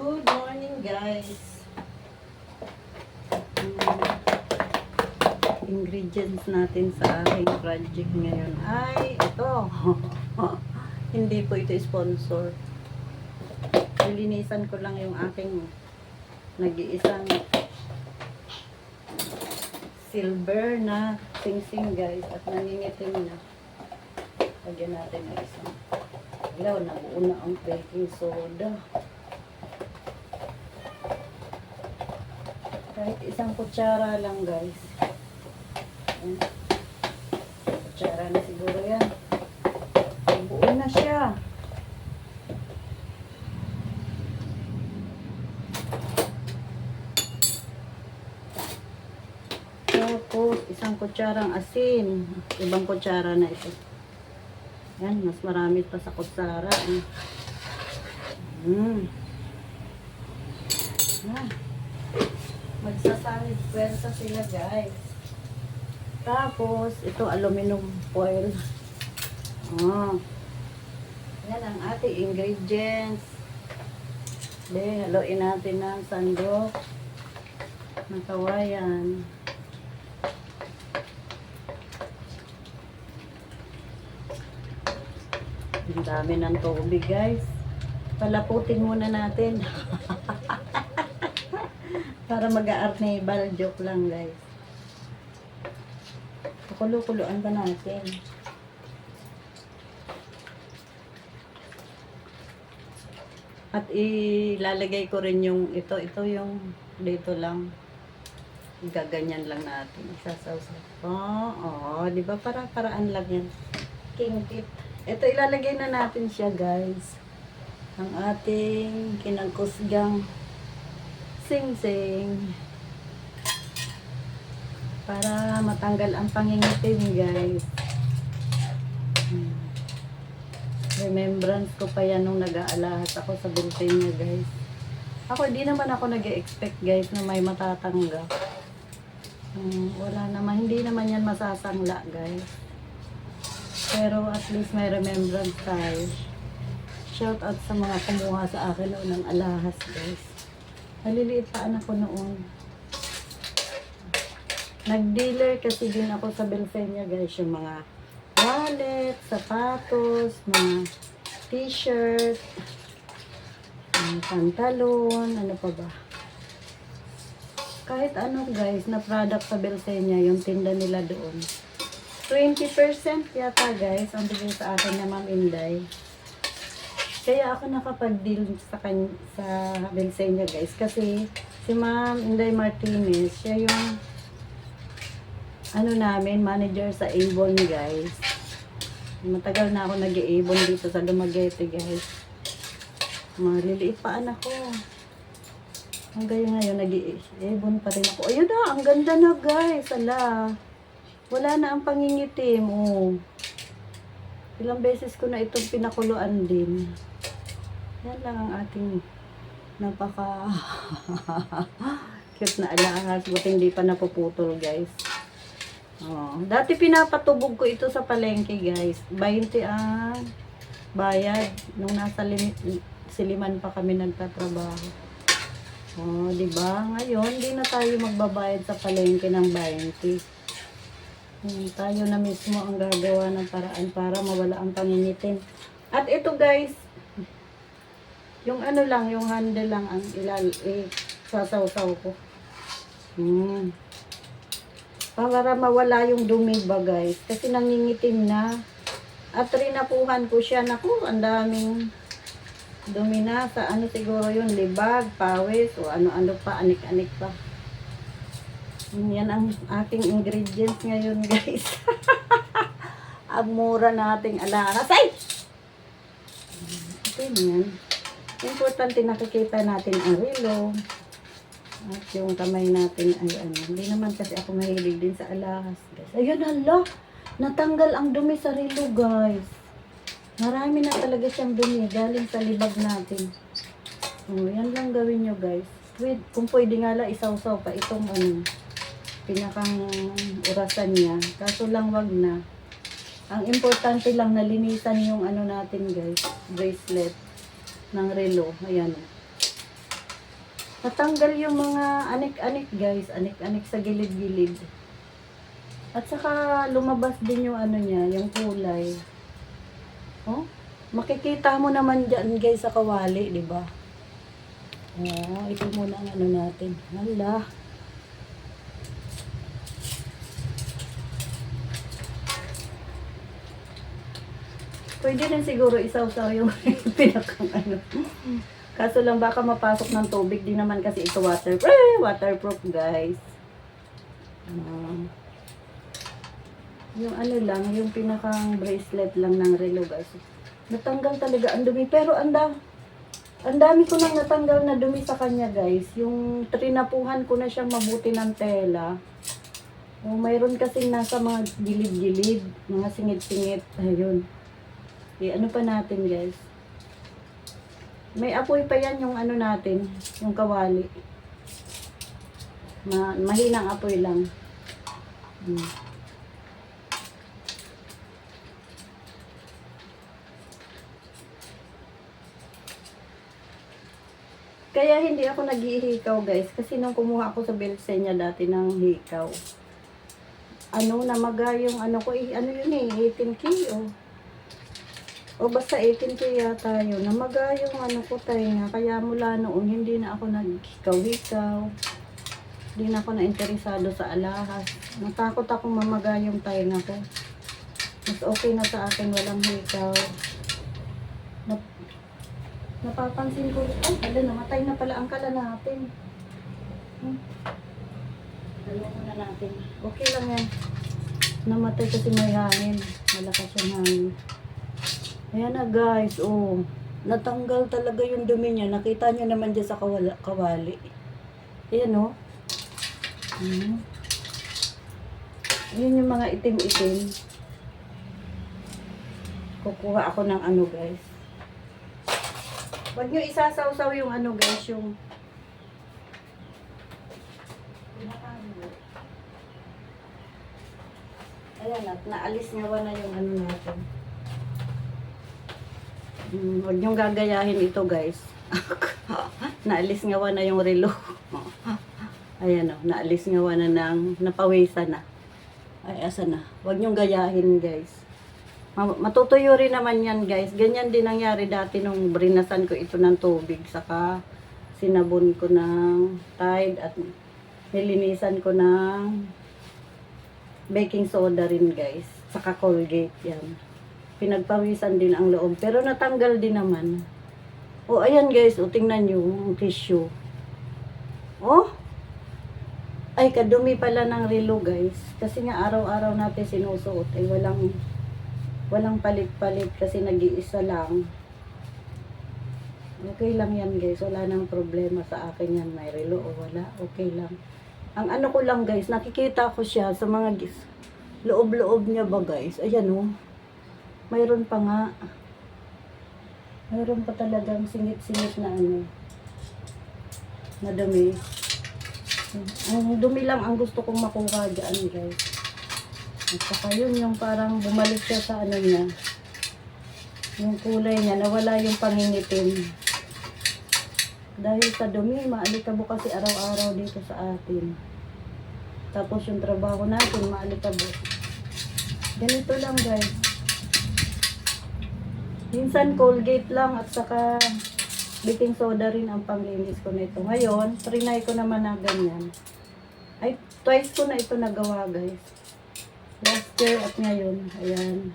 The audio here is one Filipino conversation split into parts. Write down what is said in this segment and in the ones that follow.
Good morning, guys. Ingredients natin sa aking project ngayon ay ito. Hindi po ito sponsor. Nilinisan ko lang yung aking nag-iisang silver na sing-sing guys at nangingitim na. Lagyan natin ng isang ilaw. Nabuuna ang baking soda. Kahit isang kutsara lang guys. Ayan. Kutsara na siguro yan. Buo na siya. Tapos, isang kutsarang asin. Ibang kutsara na ito. Yan, mas marami pa sa kutsara. eh. Mm. Yan. Magsasalid pwersa sila guys. Tapos, ito aluminum foil. Oh. Yan ang ating ingredients. De, haluin natin ng sandok. Ng kawayan. Ang dami ng tubig guys. Palaputin muna natin. Para mag-aarnibal joke lang guys. Kulo-kuloan ba natin? At ilalagay ko rin yung ito, ito yung dito lang. Gaganyan lang natin. Isasawsaw. Oo, oh, di ba? Para paraan lang yan. King tip. Ito ilalagay na natin siya, guys. Ang ating kinagkusgang sing-sing. Para matanggal ang pangingitim, guys. Remembrance ko pa yan nung nag-aalahas ako sa bulletin niya, guys. Ako, hindi naman ako nag expect guys, na may matatanggap. Hmm, wala naman, hindi naman yan masasangla, guys. Pero at least may remembrance tayo. Shout out sa mga kumuha sa akin noon ng alahas, guys. Maliliit pa anak ko noon. Nag-dealer kasi din ako sa Belfenia, guys, yung mga wallet, sapatos, mga t-shirt, pantalon, ano pa ba. Kahit ano guys, na product sa Belfenia, yung tinda nila doon. 20% yata guys, ang bigay sa akin na Ma'am Inday. Kaya ako nakapag-deal sa, kan sa Belfenia guys, kasi si Ma'am Inday Martinez, siya yung ano namin, manager sa Avon guys. Matagal na ako nag-i-Avon dito sa Dumaguete guys. Maliliit pa anak ko. Hanggang ngayon nag-i-Avon pa rin ako. Ayun na, ang ganda na guys. Ala. Wala na ang pangingitim. Oh. Ilang beses ko na itong pinakuluan din. Yan lang ang ating napaka cute na alahas. Buti hindi pa napuputol guys. Oh, dati pinapatubog ko ito sa palengke, guys. 20 ang bayad nung nasa siliman pa kami nagtatrabaho. Oh, 'di ba? Ngayon, hindi na tayo magbabayad sa palengke ng 20. Hmm, tayo na mismo ang gagawa ng paraan para mawala ang pangingitin. At ito, guys, yung ano lang, yung handle lang ang ilal eh, sasaw-saw ko. Hmm. Para mawala yung dumi ba guys kasi nangingitim na. At rinapuhan ko siya naku ang daming dumi na. Sa ano siguro yun libag, pawis o ano-ano pa, anik-anik pa. Yan ang ating ingredients ngayon guys. Ang mura nating alahas ay ito yan importante nakikita natin ang relo at yung kamay natin ay ano, hindi naman kasi ako mahilig din sa alahas, guys. Ayun, hala, natanggal ang dumi sa rilo, guys. Marami na talaga siyang dumi, galing sa libag natin. Oh, yan lang gawin nyo, guys. Wait, kung pwede nga lang, isaw-saw pa itong ano, pinakang urasan niya. Kaso lang wag na. Ang importante lang, nalinisan yung ano natin, guys, bracelet ng relo. Ayan. Natanggal yung mga anik-anik guys, anik-anik sa gilid-gilid. At saka lumabas din yung ano niya, yung kulay. Oh, makikita mo naman dyan guys sa kawali, di ba? Oh, ito muna ang ano natin. Hala. Pwede rin siguro isaw-saw yung pinakang ano. Kaso lang baka mapasok ng tubig. Di naman kasi ito waterproof. Eh, waterproof guys. Ah. yung ano lang, yung pinakang bracelet lang ng relo guys. Natanggal talaga ang dumi. Pero ang dami, ang dami ko nang natanggal na dumi sa kanya guys. Yung trinapuhan ko na siyang mabuti ng tela. O, mayroon kasing nasa mga gilid-gilid, mga singit-singit. Ayun. Eh, ano pa natin guys? May apoy pa yan yung ano natin, yung kawali. Ma mahinang apoy lang. Hmm. Kaya hindi ako naghihikaw guys kasi nung kumuha ako sa Belsenya dati ng hikaw. Ano namaga yung ano ko eh, ano yun eh 18 kilo. O basta 18 k yata yun. Namaga yung ano ko tayo nga. Kaya mula noon, hindi na ako naghikaw-hikaw. Hindi na ako na-interesado sa alahas. Natakot ako mamaga yung tayo ko. Mas okay na sa akin walang hikaw. Nap napapansin ko, ay, ala, namatay na pala ang kala natin. Hmm. Dalawa na natin. Okay lang yan. Namatay kasi may hangin. Malakas yung hangin. Ayan na guys, oh. Natanggal talaga yung dumi niya. Nakita niyo naman dyan sa kawala, kawali. Ayan oh. Hmm. Yun yung mga itim-itim. Kukuha ako ng ano guys. Huwag nyo isasawsaw yung ano guys, yung Ayan at naalis nga na yung ano natin. Hmm, huwag niyong gagayahin ito guys. naalis nga na yung relo. Ayan o, naalis nga na ng napawisan na. Ay, asa na. Huwag niyong gayahin guys. Ma- Matutuyo rin naman yan guys. Ganyan din nangyari dati nung brinasan ko ito ng tubig. Saka sinabon ko ng Tide at nilinisan ko ng baking soda rin guys. Saka Colgate yan. Pinagpawisan din ang loob. Pero natanggal din naman. O ayan guys, o tingnan nyo yung tissue. Oh, ay kadumi pala ng relo guys. Kasi nga araw-araw natin sinusuot. Ay walang walang palit-palit kasi nag-iisa lang. Okay lang yan guys. Wala nang problema sa akin yan. May relo o wala. Okay lang. Ang ano ko lang guys, nakikita ko siya sa mga loob-loob niya ba guys. Ayan o. Mayroon pa nga. Mayroon pa talagang singit-singit na ano. Na dumi. Ang dumi lang ang gusto kong makuha dyan guys. At saka yun yung parang bumalik siya sa ano niya. Yung kulay niya, nawala yung pangingitim. Dahil sa dumi, maalikabo kasi araw-araw dito sa atin. Tapos yung trabaho natin, maalikabo. Ganito lang guys. Minsan Colgate lang at saka baking soda rin ang panglinis ko nito. Ngayon, trinay ko naman na ganyan. Ay, twice ko na ito nagawa guys. Last year at ngayon. Ayan.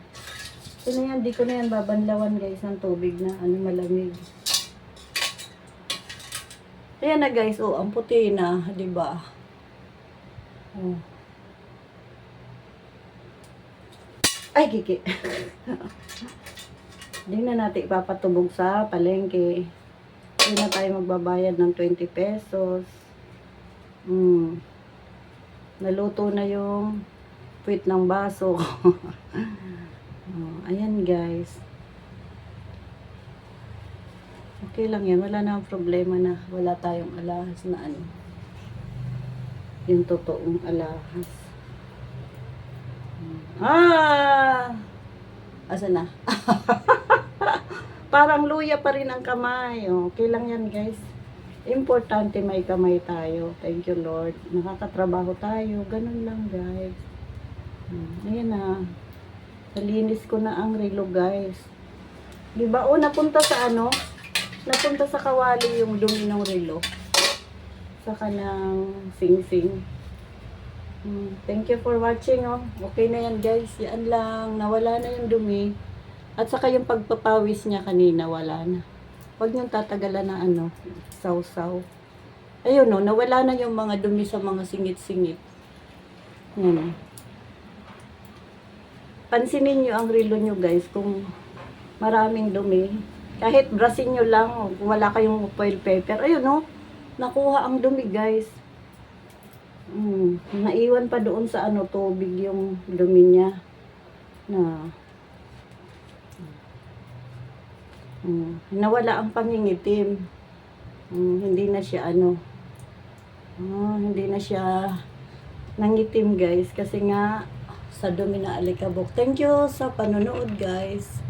Ito na yan, di ko na yan babanlawan guys ng tubig na ano malamig. Ayan na guys, oh, ang puti na, di ba? Oh. Ay, kiki. Hindi na natin ipapatubog sa palengke. Hindi na tayo magbabayad ng 20 pesos. Mm. Naluto na yung puwit ng baso. oh, ayan guys. Okay lang yan. Wala na problema na wala tayong alahas na ano. Yung totoong alahas. Ah! Asa na? Parang luya pa rin ang kamay. Oh, Okay lang yan guys. Importante may kamay tayo. Thank you, Lord. Nakakatrabaho tayo. Ganun lang, guys. Hmm, Ayan na. Nalinis ko na ang relo, guys. Di ba? O, napunta sa ano? Napunta sa kawali yung dumi ng relo. Sa kanang sing-sing. Hmm, Thank you for watching, oh. Okay na yan, guys. Yan lang. Nawala na yung dumi. At saka yung pagpapawis niya kanina, wala na. Huwag niyong tatagalan na ano, saw-saw. Ayun, no, nawala na yung mga dumi sa mga singit-singit. Yan. Pansinin niyo ang relo niyo, guys, kung maraming dumi. Kahit brasin niyo lang, wala kayong foil paper. Ayun, no, nakuha ang dumi, guys. Mm, naiwan pa doon sa ano, tubig yung dumi niya. Na, Mm, nawala ang pangingitim. Mm, hindi na siya ano. Ah, hindi na siya nangitim guys kasi nga sa dumi na alikabok. Thank you sa panonood guys.